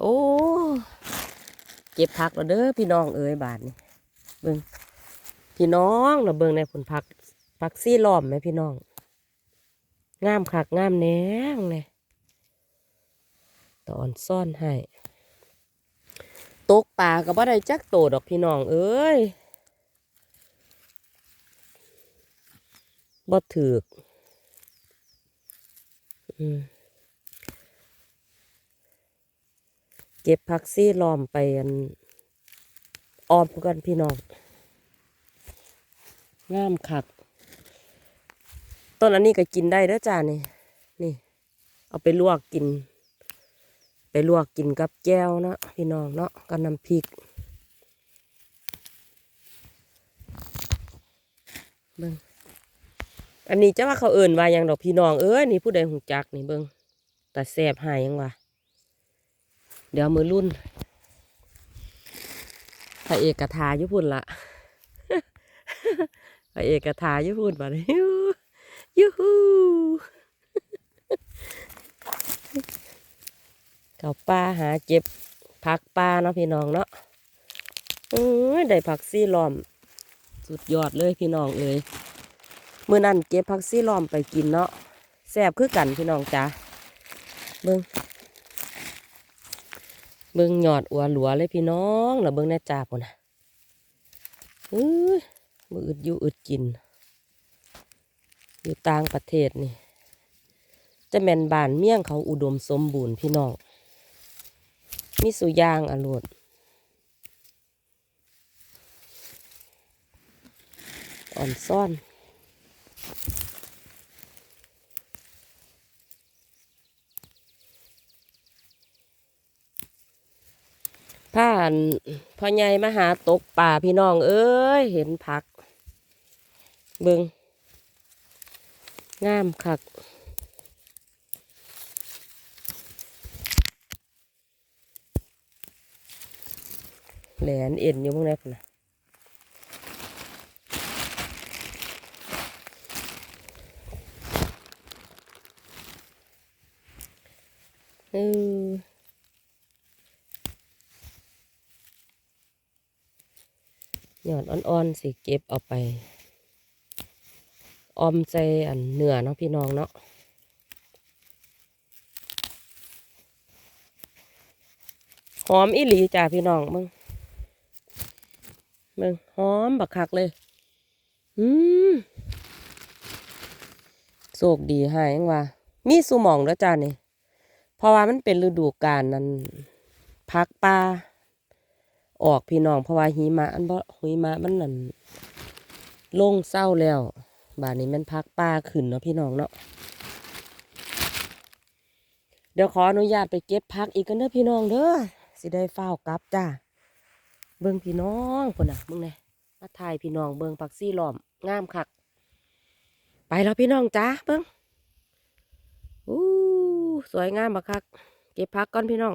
โอ้เก็บผักแล้วเด้อพี่น้องเอ้ยบาทนี่เบิ่งพี่น้องเราเบิ่งในผลผักผักซี่ล้อมไหมพี่น้องงามคักงามแหนงเลยตอนซ่อนให้ตกปลาก็บ่ได้จักโตดอกพี่น้องเอ้ยบ่ถือกอืม เก็บผักซี่ล้อมไปอันออมกันพี่น้องงามคักต้นอันนี้ก็กินได้เด้อจ้านี่นี่ เอาไปลวกกิน ไปลวกกินกับแก้วนะพี่น้องเนาะกับน้ำพริกเบิ่งอันนี้จะว่าเขาเอิ่นว่ายังดอกพี่น้องเอ้ยนี่ผู้ใดหูจักนี่เบิ่งแต่แสบหายยังวะ เดี๋ยวมือรุ่นพระเอกกทาญี่ปุ่นละพระเอกกทาญี่ปุ่นมาเลยยูฮูเขาป้าหาเก็บผักป้าเนาะพี่น้องเนาะอ้ยได้ผักซี่ล้อม สุดยอดเลยพี่น้องเอ้ยมื่อนั้นเก็บผักซี่ล้อมไปกินเนาะแซ่บคือกันพี่น้องจ้าเบิ่ง เบิ่งหยอดอัวหลัวเลยพี่น้องแล้วเบิ่งแน่จ่าปุ่นนะเอ้ยมืออึดอยู่อึดกิน อยู่ต่างประเทศนี่ จะแมนบานเมี่ยงเขาอุดมสมบูรณ์พี่น้อง มีสุยางอรดอ่อนซ่อน ผ่านพ่อใหญ่มาหาตกป่าพี่น้อง เอ้ย เห็นผัก เบิงงามคักแหลนเอ็นอยู่พวกนี้นนะเออ ยอดอ่อนๆสิเก็บเอาไป ออมใจอันเหนือเนาะพี่น้องเนาะหอมอีหลีจ้าพี่น้องมึงมึงหอมบักคักเลย อืมโศกดีหายยังว่า มีสูหมองแล้วจ้านี่เพราะว่ามันเป็นฤดูกาลนั้นพักปลา ออกพี่น้องเพราะว่าหิมะอันบ่หิมะมันนั่นลงเศร้าแล้วบานนี้มันพักป้าขึ้นเนาะพี่น้องเนาะเดี๋ยวขออนุญาตไปเก็บพักอีกกันเด้อพี่น้องเด้อสิได้เฝ้ากลับจ้าเบิ่งพี่น้องคนน่ะมึงไงมาถ่ายพี่น้องเบิ่งผักซี่ล้อมงามคัก ไปแล้วพี่น้องจ้าเบิ่งอู้สวยงามบักคัก เก็บพักก่อนพี่น้อง